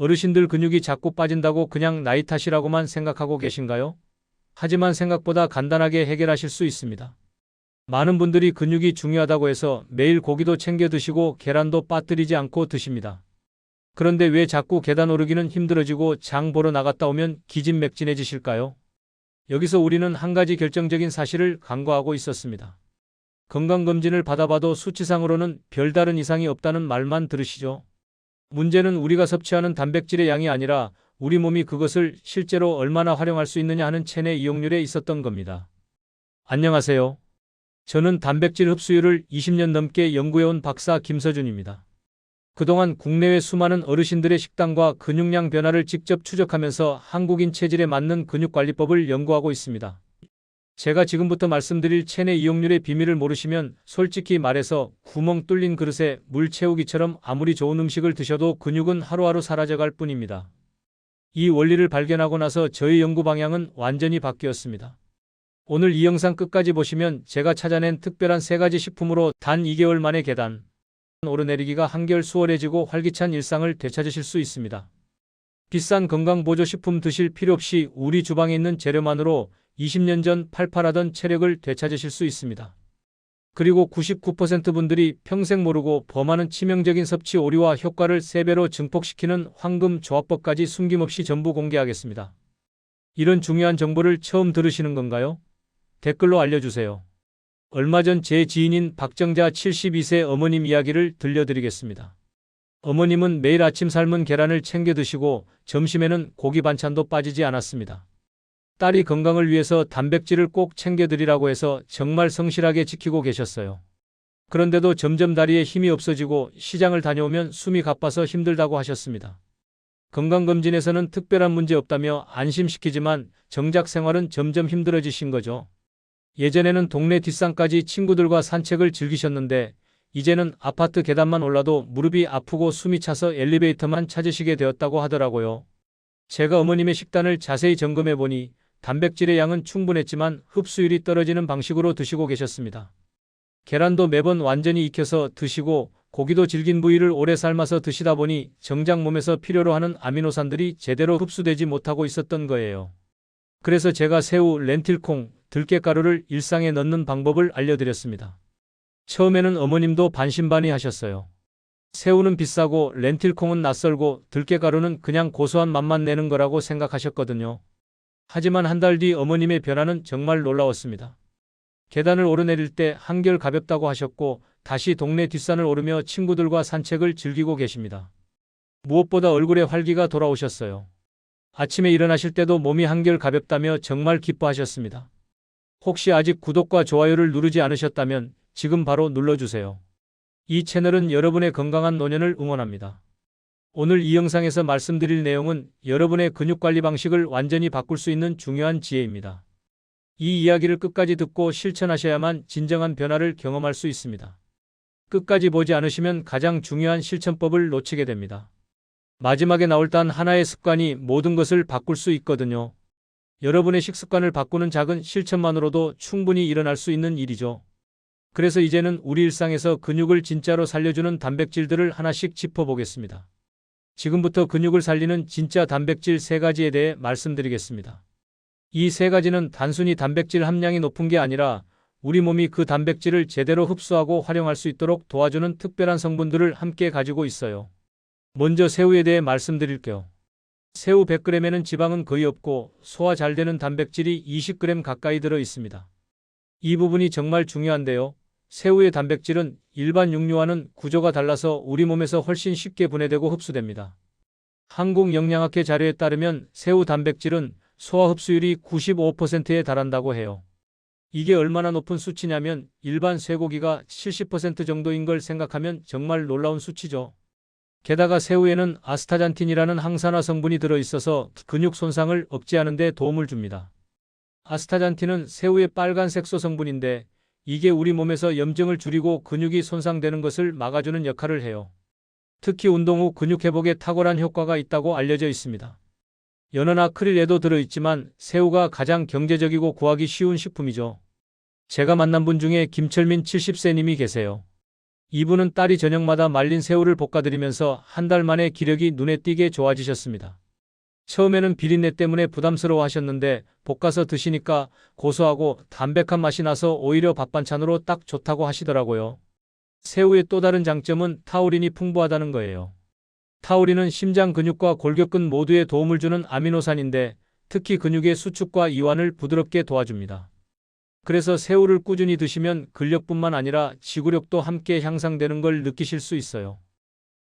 어르신들 근육이 자꾸 빠진다고 그냥 나이 탓이라고만 생각하고 계신가요? 하지만 생각보다 간단하게 해결하실 수 있습니다. 많은 분들이 근육이 중요하다고 해서 매일 고기도 챙겨 드시고 계란도 빠뜨리지 않고 드십니다. 그런데 왜 자꾸 계단 오르기는 힘들어지고 장 보러 나갔다 오면 기진맥진해지실까요? 여기서 우리는 한 가지 결정적인 사실을 간과하고 있었습니다. 건강검진을 받아봐도 수치상으로는 별다른 이상이 없다는 말만 들으시죠. 문제는 우리가 섭취하는 단백질의 양이 아니라 우리 몸이 그것을 실제로 얼마나 활용할 수 있느냐 하는 체내 이용률에 있었던 겁니다. 안녕하세요. 저는 단백질 흡수율을 20년 넘게 연구해온 박사 김서준입니다. 그동안 국내외 수많은 어르신들의 식단과 근육량 변화를 직접 추적하면서 한국인 체질에 맞는 근육관리법을 연구하고 있습니다. 제가 지금부터 말씀드릴 체내 이용률의 비밀을 모르시면 솔직히 말해서 구멍 뚫린 그릇에 물 채우기처럼 아무리 좋은 음식을 드셔도 근육은 하루하루 사라져갈 뿐입니다. 이 원리를 발견하고 나서 저의 연구 방향은 완전히 바뀌었습니다. 오늘 이 영상 끝까지 보시면 제가 찾아낸 특별한 세 가지 식품으로 단 2개월 만에 계단 오르내리기가 한결 수월해지고 활기찬 일상을 되찾으실 수 있습니다. 비싼 건강보조식품 드실 필요 없이 우리 주방에 있는 재료만으로 20년 전 팔팔하던 체력을 되찾으실 수 있습니다. 그리고 99% 분들이 평생 모르고 범하는 치명적인 섭취 오류와 효과를 3배로 증폭시키는 황금 조합법까지 숨김없이 전부 공개하겠습니다. 이런 중요한 정보를 처음 들으시는 건가요? 댓글로 알려주세요. 얼마 전 제 지인인 박정자 72세 어머님 이야기를 들려드리겠습니다. 어머님은 매일 아침 삶은 계란을 챙겨 드시고 점심에는 고기 반찬도 빠지지 않았습니다. 딸이 건강을 위해서 단백질을 꼭 챙겨드리라고 해서 정말 성실하게 지키고 계셨어요. 그런데도 점점 다리에 힘이 없어지고 시장을 다녀오면 숨이 가빠서 힘들다고 하셨습니다. 건강검진에서는 특별한 문제 없다며 안심시키지만 정작 생활은 점점 힘들어지신 거죠. 예전에는 동네 뒷산까지 친구들과 산책을 즐기셨는데 이제는 아파트 계단만 올라도 무릎이 아프고 숨이 차서 엘리베이터만 찾으시게 되었다고 하더라고요. 제가 어머님의 식단을 자세히 점검해 보니 단백질의 양은 충분했지만 흡수율이 떨어지는 방식으로 드시고 계셨습니다. 계란도 매번 완전히 익혀서 드시고 고기도 질긴 부위를 오래 삶아서 드시다 보니 정작 몸에서 필요로 하는 아미노산들이 제대로 흡수되지 못하고 있었던 거예요. 그래서 제가 새우, 렌틸콩, 들깨가루를 일상에 넣는 방법을 알려드렸습니다. 처음에는 어머님도 반신반의 하셨어요. 새우는 비싸고 렌틸콩은 낯설고 들깨가루는 그냥 고소한 맛만 내는 거라고 생각하셨거든요. 하지만 한 달 뒤 어머님의 변화는 정말 놀라웠습니다. 계단을 오르내릴 때 한결 가볍다고 하셨고 다시 동네 뒷산을 오르며 친구들과 산책을 즐기고 계십니다. 무엇보다 얼굴에 활기가 돌아오셨어요. 아침에 일어나실 때도 몸이 한결 가볍다며 정말 기뻐하셨습니다. 혹시 아직 구독과 좋아요를 누르지 않으셨다면 지금 바로 눌러주세요. 이 채널은 여러분의 건강한 노년을 응원합니다. 오늘 이 영상에서 말씀드릴 내용은 여러분의 근육관리 방식을 완전히 바꿀 수 있는 중요한 지혜입니다. 이 이야기를 끝까지 듣고 실천하셔야만 진정한 변화를 경험할 수 있습니다. 끝까지 보지 않으시면 가장 중요한 실천법을 놓치게 됩니다. 마지막에 나올 단 하나의 습관이 모든 것을 바꿀 수 있거든요. 여러분의 식습관을 바꾸는 작은 실천만으로도 충분히 일어날 수 있는 일이죠. 그래서 이제는 우리 일상에서 근육을 진짜로 살려주는 단백질들을 하나씩 짚어보겠습니다. 지금부터 근육을 살리는 진짜 단백질 세 가지에 대해 말씀드리겠습니다. 이세 가지는 단순히 단백질 함량이 높은 게 아니라 우리 몸이 그 단백질을 제대로 흡수하고 활용할 수 있도록 도와주는 특별한 성분들을 함께 가지고 있어요. 먼저 새우에 대해 말씀드릴게요. 새우 100g에는 지방은 거의 없고 소화 잘 되는 단백질이 20g 가까이 들어 있습니다. 이 부분이 정말 중요한데요. 새우의 단백질은 일반 육류와는 구조가 달라서 우리 몸에서 훨씬 쉽게 분해되고 흡수됩니다. 한국영양학회 자료에 따르면 새우 단백질은 소화 흡수율이 95%에 달한다고 해요. 이게 얼마나 높은 수치냐면 일반 쇠고기가 70% 정도인 걸 생각하면 정말 놀라운 수치죠. 게다가 새우에는 아스타잔틴이라는 항산화 성분이 들어있어서 근육 손상을 억제하는 데 도움을 줍니다. 아스타잔틴은 새우의 빨간 색소 성분인데 이게 우리 몸에서 염증을 줄이고 근육이 손상되는 것을 막아주는 역할을 해요. 특히 운동 후 근육 회복에 탁월한 효과가 있다고 알려져 있습니다. 연어나 크릴에도 들어있지만 새우가 가장 경제적이고 구하기 쉬운 식품이죠. 제가 만난 분 중에 김철민 70세님이 계세요. 이분은 딸이 저녁마다 말린 새우를 볶아드리면서 한 달 만에 기력이 눈에 띄게 좋아지셨습니다. 처음에는 비린내 때문에 부담스러워 하셨는데 볶아서 드시니까 고소하고 담백한 맛이 나서 오히려 밥 반찬으로 딱 좋다고 하시더라고요. 새우의 또 다른 장점은 타우린이 풍부하다는 거예요. 타우린은 심장 근육과 골격근 모두에 도움을 주는 아미노산인데 특히 근육의 수축과 이완을 부드럽게 도와줍니다. 그래서 새우를 꾸준히 드시면 근력뿐만 아니라 지구력도 함께 향상되는 걸 느끼실 수 있어요.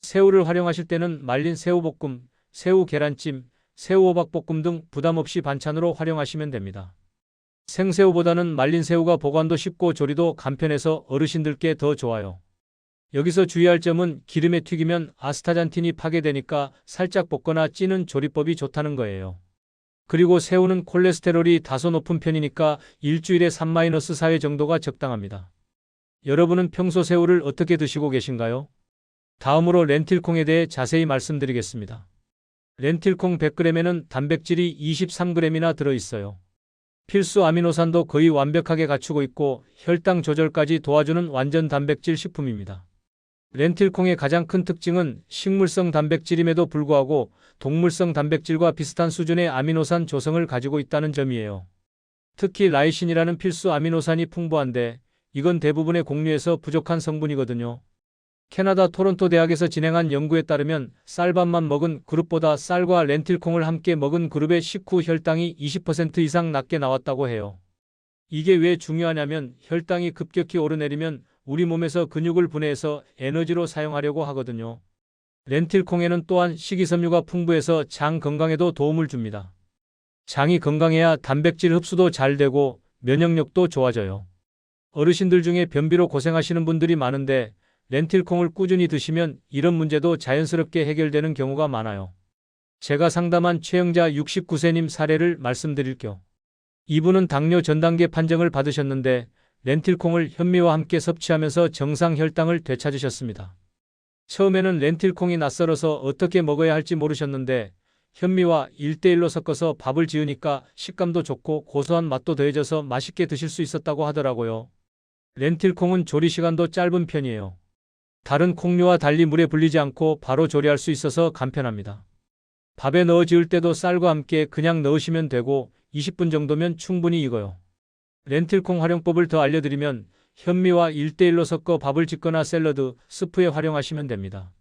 새우를 활용하실 때는 말린 새우볶음, 새우 계란찜, 새우 호박볶음 등 부담 없이 반찬으로 활용하시면 됩니다. 생새우보다는 말린 새우가 보관도 쉽고 조리도 간편해서 어르신들께 더 좋아요. 여기서 주의할 점은 기름에 튀기면 아스타잔틴이 파괴되니까 살짝 볶거나 찌는 조리법이 좋다는 거예요. 그리고 새우는 콜레스테롤이 다소 높은 편이니까 일주일에 3-4회 정도가 적당합니다. 여러분은 평소 새우를 어떻게 드시고 계신가요? 다음으로 렌틸콩에 대해 자세히 말씀드리겠습니다. 렌틸콩 100g에는 단백질이 23g이나 들어있어요. 필수 아미노산도 거의 완벽하게 갖추고 있고 혈당 조절까지 도와주는 완전 단백질 식품입니다. 렌틸콩의 가장 큰 특징은 식물성 단백질임에도 불구하고 동물성 단백질과 비슷한 수준의 아미노산 조성을 가지고 있다는 점이에요. 특히 라이신이라는 필수 아미노산이 풍부한데 이건 대부분의 곡류에서 부족한 성분이거든요. 캐나다 토론토 대학에서 진행한 연구에 따르면 쌀밥만 먹은 그룹보다 쌀과 렌틸콩을 함께 먹은 그룹의 식후 혈당이 20% 이상 낮게 나왔다고 해요. 이게 왜 중요하냐면 혈당이 급격히 오르내리면 우리 몸에서 근육을 분해해서 에너지로 사용하려고 하거든요. 렌틸콩에는 또한 식이섬유가 풍부해서 장 건강에도 도움을 줍니다. 장이 건강해야 단백질 흡수도 잘 되고 면역력도 좋아져요. 어르신들 중에 변비로 고생하시는 분들이 많은데 렌틸콩을 꾸준히 드시면 이런 문제도 자연스럽게 해결되는 경우가 많아요. 제가 상담한 최영자 69세님 사례를 말씀드릴게요. 이분은 당뇨 전단계 판정을 받으셨는데 렌틸콩을 현미와 함께 섭취하면서 정상 혈당을 되찾으셨습니다. 처음에는 렌틸콩이 낯설어서 어떻게 먹어야 할지 모르셨는데 현미와 1대1로 섞어서 밥을 지으니까 식감도 좋고 고소한 맛도 더해져서 맛있게 드실 수 있었다고 하더라고요. 렌틸콩은 조리 시간도 짧은 편이에요. 다른 콩류와 달리 물에 불리지 않고 바로 조리할 수 있어서 간편합니다. 밥에 넣어 지을 때도 쌀과 함께 그냥 넣으시면 되고 20분 정도면 충분히 익어요. 렌틸콩 활용법을 더 알려드리면 현미와 1대1로 섞어 밥을 짓거나 샐러드, 스프에 활용하시면 됩니다.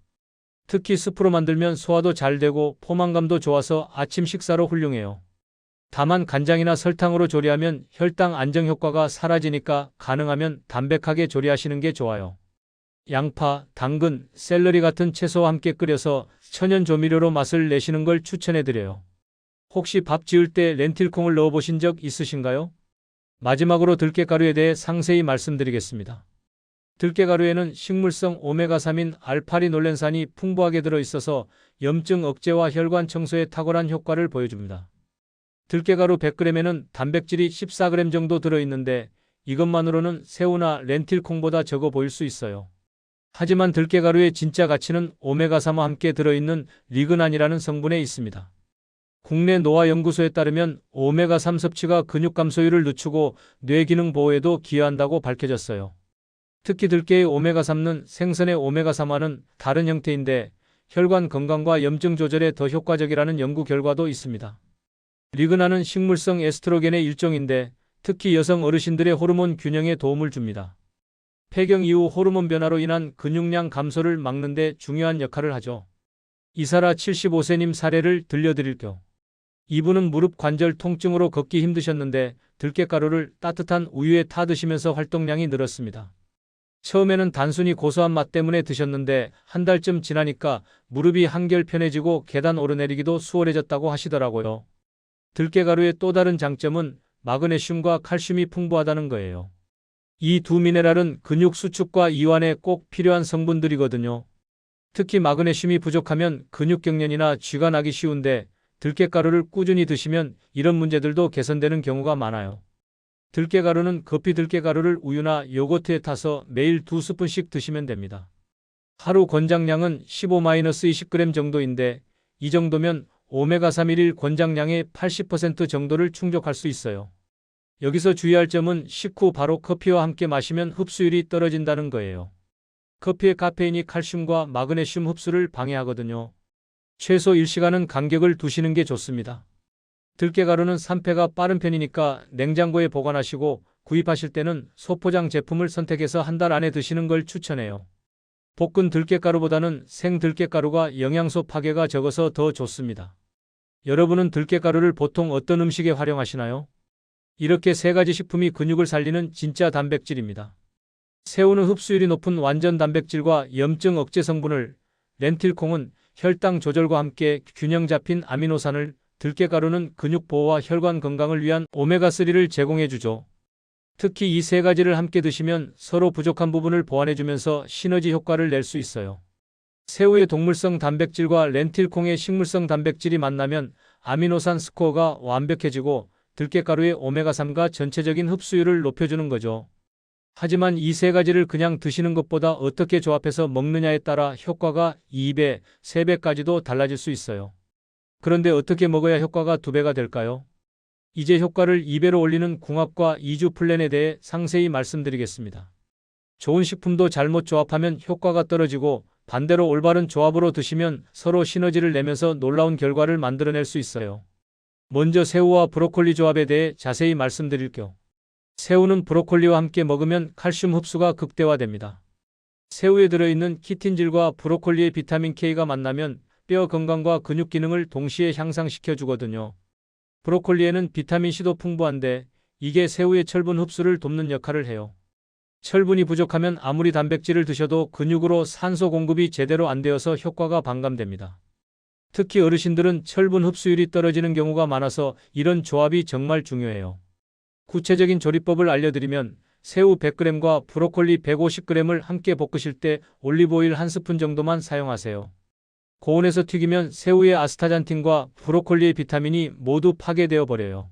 특히 스프로 만들면 소화도 잘 되고 포만감도 좋아서 아침 식사로 훌륭해요. 다만 간장이나 설탕으로 조리하면 혈당 안정 효과가 사라지니까 가능하면 담백하게 조리하시는 게 좋아요. 양파, 당근, 샐러리 같은 채소와 함께 끓여서 천연 조미료로 맛을 내시는 걸 추천해드려요. 혹시 밥 지을 때 렌틸콩을 넣어보신 적 있으신가요? 마지막으로 들깨가루에 대해 상세히 말씀드리겠습니다. 들깨가루에는 식물성 오메가3인 알파리놀렌산이 풍부하게 들어있어서 염증 억제와 혈관 청소에 탁월한 효과를 보여줍니다. 들깨가루 100g에는 단백질이 14g 정도 들어있는데 이것만으로는 새우나 렌틸콩보다 적어 보일 수 있어요. 하지만 들깨가루의 진짜 가치는 오메가3와 함께 들어있는 리그난이라는 성분에 있습니다. 국내 노화연구소에 따르면 오메가3 섭취가 근육 감소율을 늦추고 뇌 기능 보호에도 기여한다고 밝혀졌어요. 특히 들깨의 오메가3는 생선의 오메가3와는 다른 형태인데 혈관 건강과 염증 조절에 더 효과적이라는 연구 결과도 있습니다. 리그나는 식물성 에스트로겐의 일종인데 특히 여성 어르신들의 호르몬 균형에 도움을 줍니다. 폐경 이후 호르몬 변화로 인한 근육량 감소를 막는 데 중요한 역할을 하죠. 이사라 75세님 사례를 들려드릴게요. 이분은 무릎 관절 통증으로 걷기 힘드셨는데 들깨가루를 따뜻한 우유에 타 드시면서 활동량이 늘었습니다. 처음에는 단순히 고소한 맛 때문에 드셨는데 한 달쯤 지나니까 무릎이 한결 편해지고 계단 오르내리기도 수월해졌다고 하시더라고요. 들깨가루의 또 다른 장점은 마그네슘과 칼슘이 풍부하다는 거예요. 이 두 미네랄은 근육 수축과 이완에 꼭 필요한 성분들이거든요. 특히 마그네슘이 부족하면 근육 경련이나 쥐가 나기 쉬운데 들깨가루를 꾸준히 드시면 이런 문제들도 개선되는 경우가 많아요. 들깨가루는 커피 들깨가루를 우유나 요거트에 타서 매일 두 스푼씩 드시면 됩니다. 하루 권장량은 15-20g 정도인데 이 정도면 오메가3 1일 권장량의 80% 정도를 충족할 수 있어요. 여기서 주의할 점은 식후 바로 커피와 함께 마시면 흡수율이 떨어진다는 거예요. 커피의 카페인이 칼슘과 마그네슘 흡수를 방해하거든요. 최소 1시간은 간격을 두시는 게 좋습니다. 들깨가루는 산패가 빠른 편이니까 냉장고에 보관하시고 구입하실 때는 소포장 제품을 선택해서 한 달 안에 드시는 걸 추천해요. 볶은 들깨가루보다는 생 들깨가루가 영양소 파괴가 적어서 더 좋습니다. 여러분은 들깨가루를 보통 어떤 음식에 활용하시나요? 이렇게 세 가지 식품이 근육을 살리는 진짜 단백질입니다. 새우는 흡수율이 높은 완전 단백질과 염증 억제 성분을, 렌틸콩은 혈당 조절과 함께 균형 잡힌 아미노산을, 들깨가루는 근육 보호와 혈관 건강을 위한 오메가3를 제공해 주죠. 특히 이 세 가지를 함께 드시면 서로 부족한 부분을 보완해주면서 시너지 효과를 낼 수 있어요. 새우의 동물성 단백질과 렌틸콩의 식물성 단백질이 만나면 아미노산 스코어가 완벽해지고 들깨가루의 오메가3가 전체적인 흡수율을 높여주는 거죠. 하지만 이 세 가지를 그냥 드시는 것보다 어떻게 조합해서 먹느냐에 따라 효과가 2배, 3배까지도 달라질 수 있어요. 그런데 어떻게 먹어야 효과가 2배가 될까요? 이제 효과를 2배로 올리는 궁합과 2주 플랜에 대해 상세히 말씀드리겠습니다. 좋은 식품도 잘못 조합하면 효과가 떨어지고 반대로 올바른 조합으로 드시면 서로 시너지를 내면서 놀라운 결과를 만들어낼 수 있어요. 먼저 새우와 브로콜리 조합에 대해 자세히 말씀드릴게요. 새우는 브로콜리와 함께 먹으면 칼슘 흡수가 극대화됩니다. 새우에 들어있는 키틴질과 브로콜리의 비타민 K가 만나면 뼈 건강과 근육 기능을 동시에 향상시켜 주거든요. 브로콜리에는 비타민C도 풍부한데 이게 새우의 철분 흡수를 돕는 역할을 해요. 철분이 부족하면 아무리 단백질을 드셔도 근육으로 산소 공급이 제대로 안 되어서 효과가 반감됩니다. 특히 어르신들은 철분 흡수율이 떨어지는 경우가 많아서 이런 조합이 정말 중요해요. 구체적인 조리법을 알려드리면 새우 100g과 브로콜리 150g을 함께 볶으실 때 올리브오일 한 스푼 정도만 사용하세요. 고온에서 튀기면 새우의 아스타잔틴과 브로콜리의 비타민이 모두 파괴되어 버려요.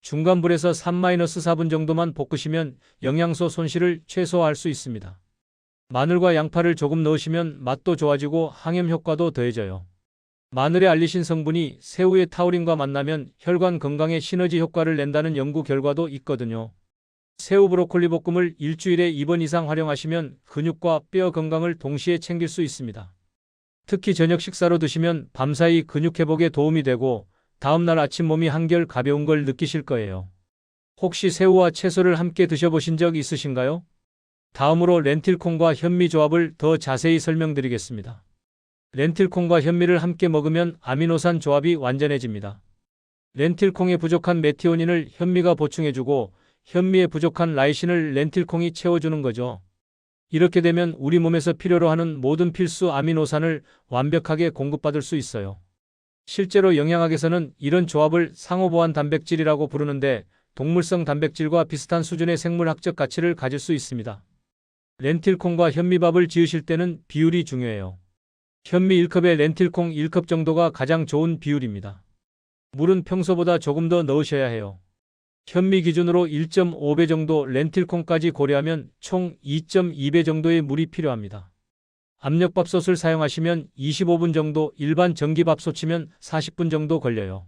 중간 불에서 3-4분 정도만 볶으시면 영양소 손실을 최소화할 수 있습니다. 마늘과 양파를 조금 넣으시면 맛도 좋아지고 항염 효과도 더해져요. 마늘의 알리신 성분이 새우의 타우린과 만나면 혈관 건강에 시너지 효과를 낸다는 연구 결과도 있거든요. 새우 브로콜리 볶음을 일주일에 2번 이상 활용하시면 근육과 뼈 건강을 동시에 챙길 수 있습니다. 특히 저녁 식사로 드시면 밤사이 근육 회복에 도움이 되고 다음날 아침 몸이 한결 가벼운 걸 느끼실 거예요. 혹시 새우와 채소를 함께 드셔보신 적 있으신가요? 다음으로 렌틸콩과 현미 조합을 더 자세히 설명드리겠습니다. 렌틸콩과 현미를 함께 먹으면 아미노산 조합이 완전해집니다. 렌틸콩에 부족한 메티오닌을 현미가 보충해주고 현미에 부족한 라이신을 렌틸콩이 채워주는 거죠. 이렇게 되면 우리 몸에서 필요로 하는 모든 필수 아미노산을 완벽하게 공급받을 수 있어요. 실제로 영양학에서는 이런 조합을 상호보완 단백질이라고 부르는데 동물성 단백질과 비슷한 수준의 생물학적 가치를 가질 수 있습니다. 렌틸콩과 현미밥을 지으실 때는 비율이 중요해요. 현미 1컵에 렌틸콩 1컵 정도가 가장 좋은 비율입니다. 물은 평소보다 조금 더 넣으셔야 해요. 현미 기준으로 1.5배 정도 렌틸콩까지 고려하면 총 2.2배 정도의 물이 필요합니다. 압력밥솥을 사용하시면 25분 정도, 일반 전기밥솥이면 40분 정도 걸려요.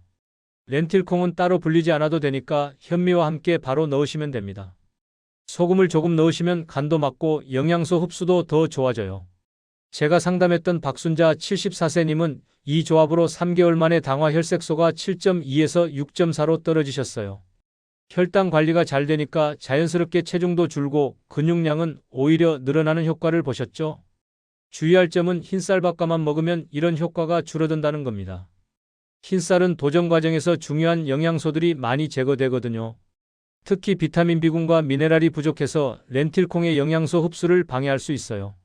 렌틸콩은 따로 불리지 않아도 되니까 현미와 함께 바로 넣으시면 됩니다. 소금을 조금 넣으시면 간도 맞고 영양소 흡수도 더 좋아져요. 제가 상담했던 박순자 74세님은 이 조합으로 3개월 만에 당화 혈색소가 7.2에서 6.4로 떨어지셨어요. 혈당 관리가 잘 되니까 자연스럽게 체중도 줄고 근육량은 오히려 늘어나는 효과를 보셨죠? 주의할 점은 흰쌀밥과만 먹으면 이런 효과가 줄어든다는 겁니다. 흰쌀은 도정 과정에서 중요한 영양소들이 많이 제거되거든요. 특히 비타민 B군과 미네랄이 부족해서 렌틸콩의 영양소 흡수를 방해할 수 있어요.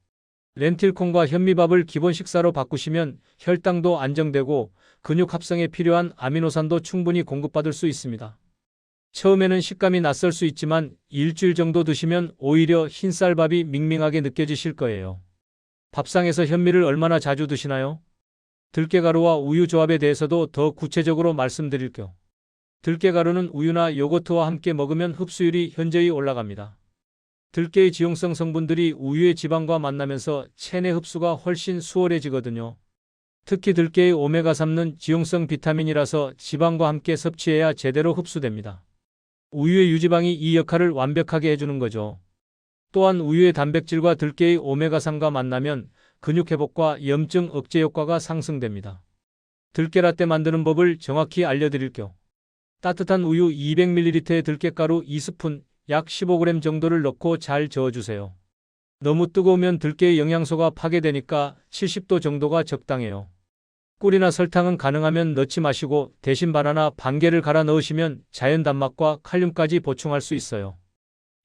렌틸콩과 현미밥을 기본 식사로 바꾸시면 혈당도 안정되고 근육 합성에 필요한 아미노산도 충분히 공급받을 수 있습니다. 처음에는 식감이 낯설 수 있지만 일주일 정도 드시면 오히려 흰쌀밥이 밍밍하게 느껴지실 거예요. 밥상에서 현미를 얼마나 자주 드시나요? 들깨가루와 우유 조합에 대해서도 더 구체적으로 말씀드릴게요. 들깨가루는 우유나 요거트와 함께 먹으면 흡수율이 현저히 올라갑니다. 들깨의 지용성 성분들이 우유의 지방과 만나면서 체내 흡수가 훨씬 수월해지거든요. 특히 들깨의 오메가3는 지용성 비타민이라서 지방과 함께 섭취해야 제대로 흡수됩니다. 우유의 유지방이 이 역할을 완벽하게 해주는 거죠. 또한 우유의 단백질과 들깨의 오메가3가 만나면 근육 회복과 염증 억제 효과가 상승됩니다. 들깨라떼 만드는 법을 정확히 알려드릴게요. 따뜻한 우유 200ml에 들깨가루 2스푼, 약 15g 정도를 넣고 잘 저어주세요. 너무 뜨거우면 들깨의 영양소가 파괴되니까 70도 정도가 적당해요. 꿀이나 설탕은 가능하면 넣지 마시고 대신 바나나 반 개를 갈아 넣으시면 자연 단맛과 칼륨까지 보충할 수 있어요.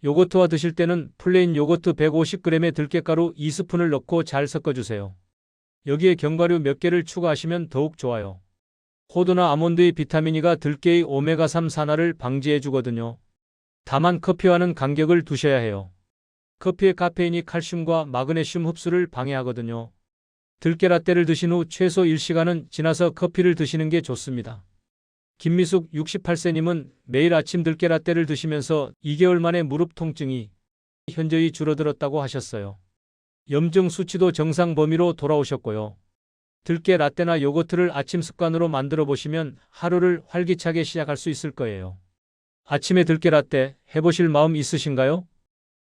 요거트와 드실 때는 플레인 요거트 150g에 들깨가루 2스푼을 넣고 잘 섞어주세요. 여기에 견과류 몇 개를 추가하시면 더욱 좋아요. 호두나 아몬드의 비타민 E가 들깨의 오메가3 산화를 방지해 주거든요. 다만 커피와는 간격을 두셔야 해요. 커피의 카페인이 칼슘과 마그네슘 흡수를 방해하거든요. 들깨 라떼를 드신 후 최소 1시간은 지나서 커피를 드시는 게 좋습니다. 김미숙 68세님은 매일 아침 들깨 라떼를 드시면서 2개월 만에 무릎 통증이 현저히 줄어들었다고 하셨어요. 염증 수치도 정상 범위로 돌아오셨고요. 들깨 라떼나 요거트를 아침 습관으로 만들어 보시면 하루를 활기차게 시작할 수 있을 거예요. 아침에 들깨 라떼 해보실 마음 있으신가요?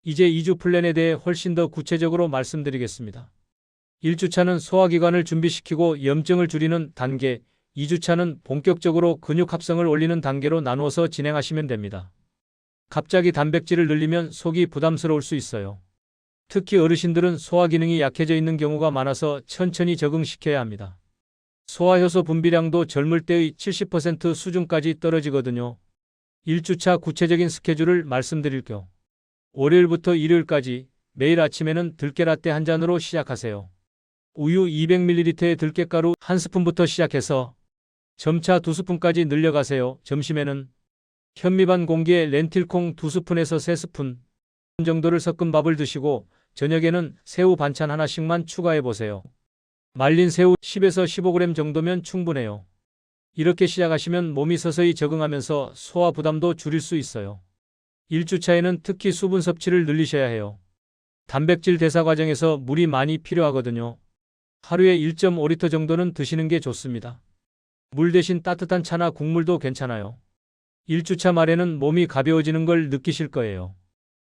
이제 2주 플랜에 대해 훨씬 더 구체적으로 말씀드리겠습니다. 1주차는 소화기관을 준비시키고 염증을 줄이는 단계, 2주차는 본격적으로 근육 합성을 올리는 단계로 나누어서 진행하시면 됩니다. 갑자기 단백질을 늘리면 속이 부담스러울 수 있어요. 특히 어르신들은 소화 기능이 약해져 있는 경우가 많아서 천천히 적응시켜야 합니다. 소화효소 분비량도 젊을 때의 70% 수준까지 떨어지거든요. 1주차 구체적인 스케줄을 말씀드릴게요. 월요일부터 일요일까지 매일 아침에는 들깨라떼 한 잔으로 시작하세요. 우유 200ml에 들깨가루 한 스푼부터 시작해서 점차 두 스푼까지 늘려가세요. 점심에는 현미반 공기에 렌틸콩 두 스푼에서 세 스푼 정도를 섞은 밥을 드시고 저녁에는 새우 반찬 하나씩만 추가해 보세요. 말린 새우 10에서 15g 정도면 충분해요. 이렇게 시작하시면 몸이 서서히 적응하면서 소화 부담도 줄일 수 있어요. 1주차에는 특히 수분 섭취를 늘리셔야 해요. 단백질 대사 과정에서 물이 많이 필요하거든요. 하루에 1.5리터 정도는 드시는 게 좋습니다. 물 대신 따뜻한 차나 국물도 괜찮아요. 1주차 말에는 몸이 가벼워지는 걸 느끼실 거예요.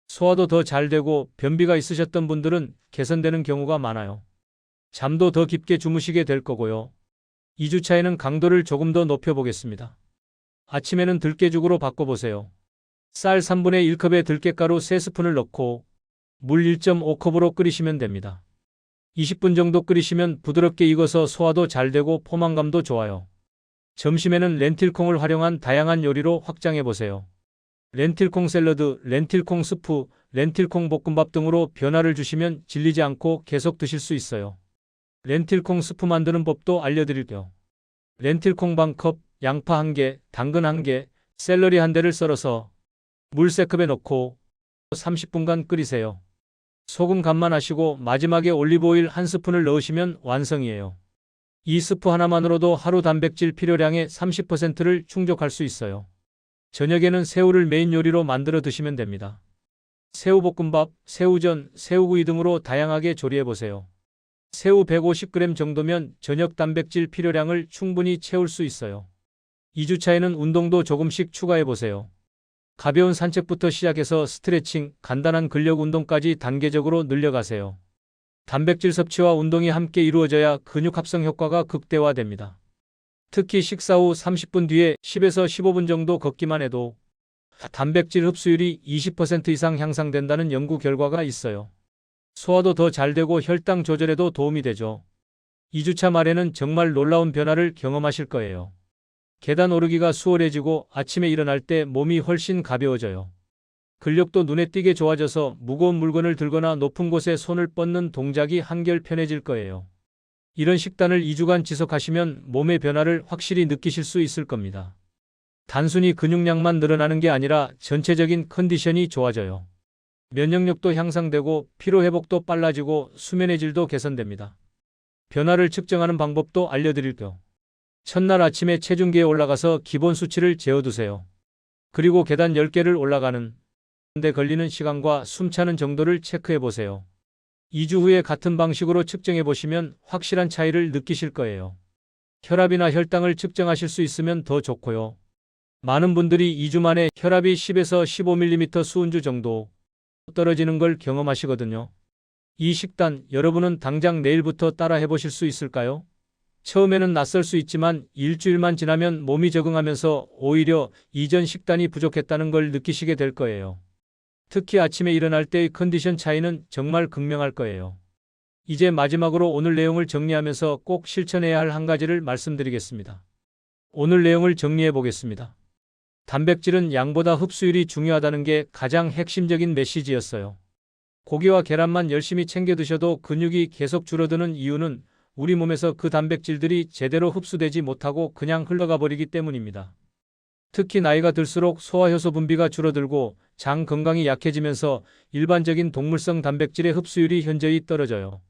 소화도 더 잘 되고 변비가 있으셨던 분들은 개선되는 경우가 많아요. 잠도 더 깊게 주무시게 될 거고요. 2주차에는 강도를 조금 더 높여보겠습니다. 아침에는 들깨죽으로 바꿔보세요. 쌀 3분의 1컵에 들깨가루 3스푼을 넣고 물 1.5컵으로 끓이시면 됩니다. 20분 정도 끓이시면 부드럽게 익어서 소화도 잘 되고 포만감도 좋아요. 점심에는 렌틸콩을 활용한 다양한 요리로 확장해 보세요. 렌틸콩 샐러드, 렌틸콩 스프, 렌틸콩 볶음밥 등으로 변화를 주시면 질리지 않고 계속 드실 수 있어요. 렌틸콩 스프 만드는 법도 알려드릴게요. 렌틸콩 반컵, 양파 1개, 당근 1개, 샐러리 한 대를 썰어서 물 3컵에 넣고 30분간 끓이세요. 소금 간만 하시고 마지막에 올리브오일 한 스푼을 넣으시면 완성이에요. 이 스프 하나만으로도 하루 단백질 필요량의 30%를 충족할 수 있어요. 저녁에는 새우를 메인 요리로 만들어 드시면 됩니다. 새우볶음밥, 새우전, 새우구이 등으로 다양하게 조리해 보세요. 새우 150g 정도면 저녁 단백질 필요량을 충분히 채울 수 있어요. 2주차에는 운동도 조금씩 추가해 보세요. 가벼운 산책부터 시작해서 스트레칭, 간단한 근력 운동까지 단계적으로 늘려가세요. 단백질 섭취와 운동이 함께 이루어져야 근육 합성 효과가 극대화됩니다. 특히 식사 후 30분 뒤에 10에서 15분 정도 걷기만 해도 단백질 흡수율이 20% 이상 향상된다는 연구 결과가 있어요. 소화도 더 잘 되고 혈당 조절에도 도움이 되죠. 2주차 말에는 정말 놀라운 변화를 경험하실 거예요. 계단 오르기가 수월해지고 아침에 일어날 때 몸이 훨씬 가벼워져요. 근력도 눈에 띄게 좋아져서 무거운 물건을 들거나 높은 곳에 손을 뻗는 동작이 한결 편해질 거예요. 이런 식단을 2주간 지속하시면 몸의 변화를 확실히 느끼실 수 있을 겁니다. 단순히 근육량만 늘어나는 게 아니라 전체적인 컨디션이 좋아져요. 면역력도 향상되고 피로회복도 빨라지고 수면의 질도 개선됩니다. 변화를 측정하는 방법도 알려드릴게요. 첫날 아침에 체중계에 올라가서 기본 수치를 재어두세요. 그리고 계단 10개를 올라가는 데 걸리는 시간과 숨차는 정도를 체크해 보세요. 2주 후에 같은 방식으로 측정해 보시면 확실한 차이를 느끼실 거예요. 혈압이나 혈당을 측정하실 수 있으면 더 좋고요. 많은 분들이 2주 만에 혈압이 10에서 15mm 수은주 정도 떨어지는 걸 경험하시거든요. 이 식단 여러분은 당장 내일부터 따라 해보실 수 있을까요? 처음에는 낯설 수 있지만 일주일만 지나면 몸이 적응하면서 오히려 이전 식단이 부족했다는 걸 느끼시게 될 거예요. 특히 아침에 일어날 때의 컨디션 차이는 정말 극명할 거예요. 이제 마지막으로 오늘 내용을 정리하면서 꼭 실천해야 할 한 가지를 말씀드리겠습니다. 오늘 내용을 정리해 보겠습니다. 단백질은 양보다 흡수율이 중요하다는 게 가장 핵심적인 메시지였어요. 고기와 계란만 열심히 챙겨 드셔도 근육이 계속 줄어드는 이유는 우리 몸에서 그 단백질들이 제대로 흡수되지 못하고 그냥 흘러가 버리기 때문입니다. 특히 나이가 들수록 소화효소 분비가 줄어들고 장 건강이 약해지면서 일반적인 동물성 단백질의 흡수율이 현저히 떨어져요.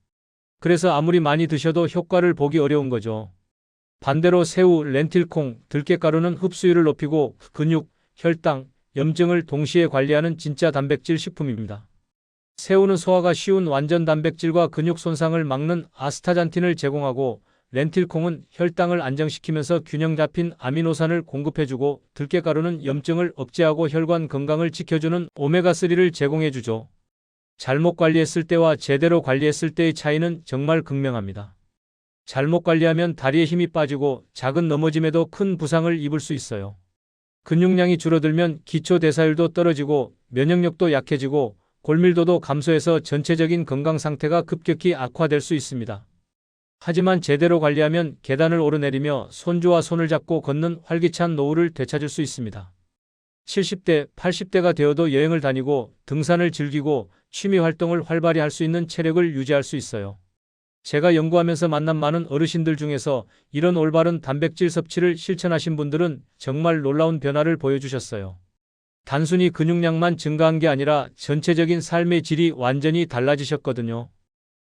그래서 아무리 많이 드셔도 효과를 보기 어려운 거죠. 반대로 새우, 렌틸콩, 들깨가루는 흡수율을 높이고 근육, 혈당, 염증을 동시에 관리하는 진짜 단백질 식품입니다. 새우는 소화가 쉬운 완전 단백질과 근육 손상을 막는 아스타잔틴을 제공하고 렌틸콩은 혈당을 안정시키면서 균형 잡힌 아미노산을 공급해주고 들깨가루는 염증을 억제하고 혈관 건강을 지켜주는 오메가3를 제공해주죠. 잘못 관리했을 때와 제대로 관리했을 때의 차이는 정말 극명합니다. 잘못 관리하면 다리에 힘이 빠지고 작은 넘어짐에도 큰 부상을 입을 수 있어요. 근육량이 줄어들면 기초 대사율도 떨어지고 면역력도 약해지고 골밀도도 감소해서 전체적인 건강 상태가 급격히 악화될 수 있습니다. 하지만 제대로 관리하면 계단을 오르내리며 손주와 손을 잡고 걷는 활기찬 노후를 되찾을 수 있습니다. 70대, 80대가 되어도 여행을 다니고 등산을 즐기고 취미 활동을 활발히 할 수 있는 체력을 유지할 수 있어요. 제가 연구하면서 만난 많은 어르신들 중에서 이런 올바른 단백질 섭취를 실천하신 분들은 정말 놀라운 변화를 보여주셨어요. 단순히 근육량만 증가한 게 아니라 전체적인 삶의 질이 완전히 달라지셨거든요.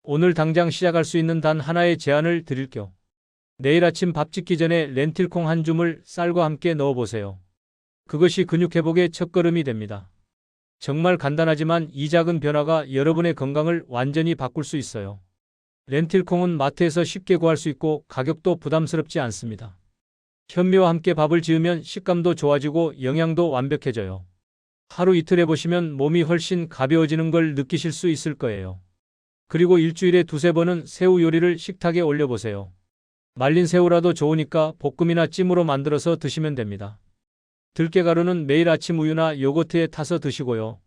오늘 당장 시작할 수 있는 단 하나의 제안을 드릴게요. 내일 아침 밥 짓기 전에 렌틸콩 한 줌을 쌀과 함께 넣어보세요. 그것이 근육 회복의 첫걸음이 됩니다. 정말 간단하지만 이 작은 변화가 여러분의 건강을 완전히 바꿀 수 있어요. 렌틸콩은 마트에서 쉽게 구할 수 있고 가격도 부담스럽지 않습니다. 현미와 함께 밥을 지으면 식감도 좋아지고 영양도 완벽해져요. 하루 이틀 해보시면 몸이 훨씬 가벼워지는 걸 느끼실 수 있을 거예요. 그리고 일주일에 두세 번은 새우 요리를 식탁에 올려보세요. 말린 새우라도 좋으니까 볶음이나 찜으로 만들어서 드시면 됩니다. 들깨가루는 매일 아침 우유나 요거트에 타서 드시고요.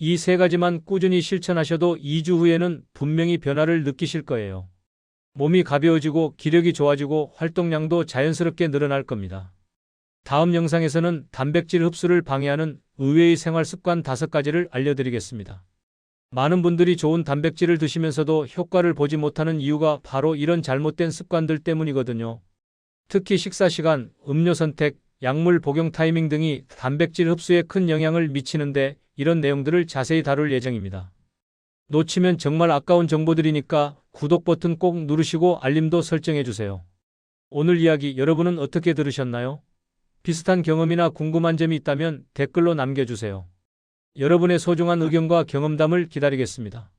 이 세 가지만 꾸준히 실천하셔도 2주 후에는 분명히 변화를 느끼실 거예요. 몸이 가벼워지고 기력이 좋아지고 활동량도 자연스럽게 늘어날 겁니다. 다음 영상에서는 단백질 흡수를 방해하는 의외의 생활 습관 5가지를 알려드리겠습니다. 많은 분들이 좋은 단백질을 드시면서도 효과를 보지 못하는 이유가 바로 이런 잘못된 습관들 때문이거든요. 특히 식사 시간, 음료 선택, 약물 복용 타이밍 등이 단백질 흡수에 큰 영향을 미치는데 이런 내용들을 자세히 다룰 예정입니다. 놓치면 정말 아까운 정보들이니까 구독 버튼 꼭 누르시고 알림도 설정해 주세요. 오늘 이야기 여러분은 어떻게 들으셨나요? 비슷한 경험이나 궁금한 점이 있다면 댓글로 남겨주세요. 여러분의 소중한 의견과 경험담을 기다리겠습니다.